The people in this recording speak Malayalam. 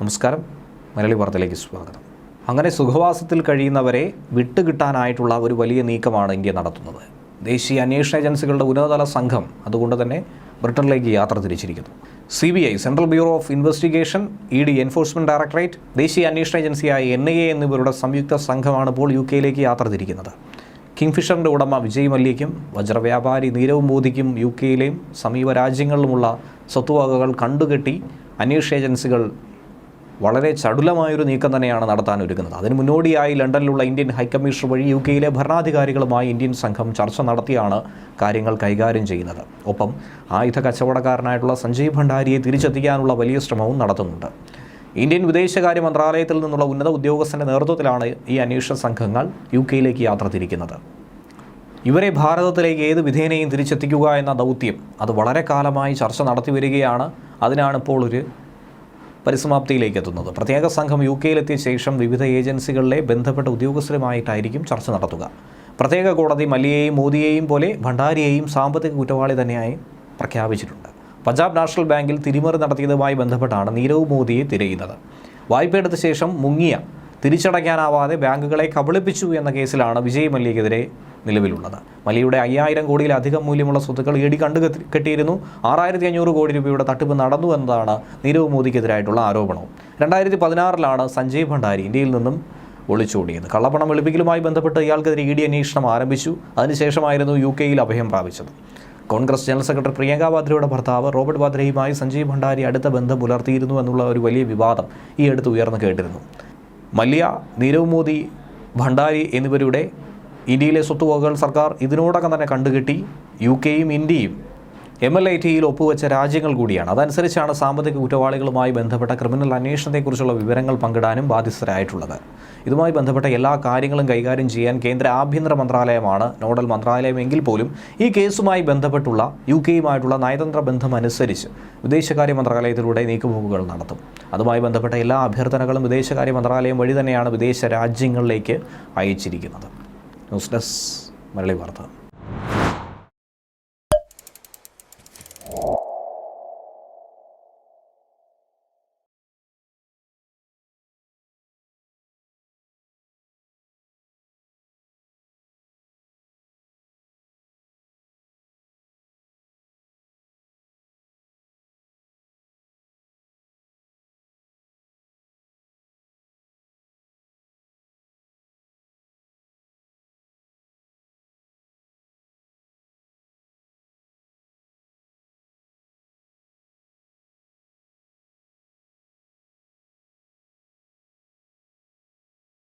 നമസ്കാരം. മലയാളി വാർത്തയിലേക്ക് സ്വാഗതം. അങ്ങനെ സുഖവാസത്തിൽ കഴിയുന്നവരെ വിട്ടുകിട്ടാനായിട്ടുള്ള ഒരു വലിയ നീക്കമാണ് ഇന്ത്യ നടത്തുന്നത്. ദേശീയ അന്വേഷണ ഏജൻസികളുടെ ഉന്നതതല സംഘം അതുകൊണ്ട് തന്നെ ബ്രിട്ടനിലേക്ക് യാത്ര തിരിച്ചിരിക്കുന്നു. C B I central bureau of investigation E D enforcement directorate ദേശീയ അന്വേഷണ ഏജൻസിയായ എൻ ഐ എ എന്നിവരുടെ സംയുക്ത സംഘമാണ് ഇപ്പോൾ യു കെയിലേക്ക് യാത്ര തിരിക്കുന്നത്. കിങ്ഫിഷറിന്റെ ഉടമ വിജയ് മല്യയ്ക്കും വജ്രവ്യാപാരി നീരവ് മോദിക്കും യു കെയിലെയും സമീപ രാജ്യങ്ങളിലുമുള്ള സ്വത്തുവകകൾ കണ്ടുകെട്ടി അന്വേഷണ ഏജൻസികൾ വളരെ ചടുലമായൊരു നീക്കം തന്നെയാണ് നടത്താൻ ഒരുങ്ങുന്നത് അതിന് മുന്നോടിയായി ലണ്ടനിലുള്ള ഇന്ത്യൻ ഹൈക്കമ്മീഷണർ വഴി യു കെയിലെ ഭരണാധികാരികളുമായി ഇന്ത്യൻ സംഘം ചർച്ച നടത്തിയാണ് കാര്യങ്ങൾ കൈകാര്യം ചെയ്യുന്നത്. ഒപ്പം ആയുധ കച്ചവടക്കാരനായിട്ടുള്ള സഞ്ജയ് ഭണ്ഡാരിയെ തിരിച്ചെത്തിക്കാനുള്ള വലിയ ശ്രമവും നടത്തുന്നുണ്ട്. ഇന്ത്യൻ വിദേശകാര്യ മന്ത്രാലയത്തിൽ നിന്നുള്ള ഉന്നത ഉദ്യോഗസ്ഥന്റെ നേതൃത്വത്തിലാണ് ഈ അന്വേഷണ സംഘങ്ങൾ യു കെയിലേക്ക് യാത്ര തിരിക്കുന്നത്. ഇവരെ ഭാരതത്തിലേക്ക് ഏത് വിധേനയും തിരിച്ചെത്തിക്കുക എന്ന ദൗത്യം അത് വളരെ കാലമായി ചർച്ച നടത്തി വരികയാണ്. അതിനാണ് ഇപ്പോൾ ഒരു പരിസമാപ്തിയിലേക്ക് എത്തുന്നത് പ്രത്യേക സംഘം യു കെയിലെത്തിയ ശേഷം വിവിധ ഏജൻസികളിലെ ബന്ധപ്പെട്ട ഉദ്യോഗസ്ഥരുമായിട്ടായിരിക്കും ചർച്ച നടത്തുക. പ്രത്യേക കോടതി മല്യയെയും മോദിയെയും പോലെ ഭണ്ഡാരിയെയും സാമ്പത്തിക കുറ്റവാളി തന്നെയായി പ്രഖ്യാപിച്ചിട്ടുണ്ട്. പഞ്ചാബ് നാഷണൽ ബാങ്കിൽ തിരിമറി നടത്തിയതുമായി ബന്ധപ്പെട്ടാണ് നീരവ് മോദിയെ തിരയുന്നത്. വായ്പയെടുത്ത ശേഷം മുങ്ങിയ തിരിച്ചടയ്ക്കാനാവാതെ ബാങ്കുകളെ കബളിപ്പിച്ചു എന്ന കേസിലാണ് വിജയ് മല്യക്കെതിരെ നിലവിലുള്ളത്. മലിയുടെ അയ്യായിരം കോടിയിലധികം മൂല്യമുള്ള സ്വത്തുക്കൾ ഇടി കണ്ടു കെട്ടി- കെട്ടിയിരുന്നു. ആറായിരത്തി അഞ്ഞൂറ് കോടി രൂപയുടെ തട്ടിപ്പ് നടന്നു എന്നതാണ് നീരവ് മോദിക്കെതിരായിട്ടുള്ള ആരോപണവും. രണ്ടായിരത്തി പതിനാറിലാണ് സഞ്ജയ് ഭണ്ഡാരി ഇന്ത്യയിൽ നിന്നും ഒളിച്ചോടിയത്. കള്ളപ്പണം വെളുപ്പിക്കലുമായി ബന്ധപ്പെട്ട് ഇയാൾക്കെതിരെ ഇ ഡി അന്വേഷണം ആരംഭിച്ചു. അതിനുശേഷമായിരുന്നു യു കെയിൽ അഭയം പ്രാപിച്ചത്. കോൺഗ്രസ് ജനറൽ സെക്രട്ടറി പ്രിയങ്ക വാദ്രയുടെ ഭർത്താവ് റോബർട്ട് വാദ്രയുമായി സഞ്ജയ് ഭണ്ഡാരി അടുത്ത ബന്ധം പുലർത്തിയിരുന്നു എന്നുള്ള ഒരു വലിയ വിവാദം ഈ അടുത്ത് ഉയർന്നു കേട്ടിരുന്നു. മല്യ നീരവ് മോദി ഭണ്ഡാരി എന്നിവരുടെ ഇന്ത്യയിലെ സ്വത്തുവകകൾ സർക്കാർ ഇതിനോടകം തന്നെ കണ്ടുകെട്ടി യു കെയും ഇന്ത്യയും എം എൽ ഐ ടിയിൽ ഒപ്പുവെച്ച രാജ്യങ്ങൾ കൂടിയാണ്. അതനുസരിച്ചാണ് സാമ്പത്തിക കുറ്റവാളികളുമായി ബന്ധപ്പെട്ട ക്രിമിനൽ അന്വേഷണത്തെക്കുറിച്ചുള്ള വിവരങ്ങൾ പങ്കിടാനും ബാധ്യസ്ഥരായിട്ടുള്ളത്. ഇതുമായി ബന്ധപ്പെട്ട എല്ലാ കാര്യങ്ങളും കൈകാര്യം ചെയ്യാൻ കേന്ദ്ര ആഭ്യന്തര മന്ത്രാലയമാണ് നോഡൽ മന്ത്രാലയമെങ്കിൽ പോലും ഈ കേസുമായി ബന്ധപ്പെട്ടുള്ള യു കെയുമായിട്ടുള്ള നയതന്ത്ര ബന്ധം അനുസരിച്ച് വിദേശകാര്യ മന്ത്രാലയത്തിലൂടെ നീക്കുപോക്കുകൾ നടത്തും. അതുമായി ബന്ധപ്പെട്ട എല്ലാ അഭ്യർത്ഥനകളും വിദേശകാര്യ മന്ത്രാലയം വഴി തന്നെയാണ് വിദേശ രാജ്യങ്ങളിലേക്ക് അയച്ചിരിക്കുന്നത്. ന്യൂസ് ഡെസ്ക് മരളി വാർത്ത.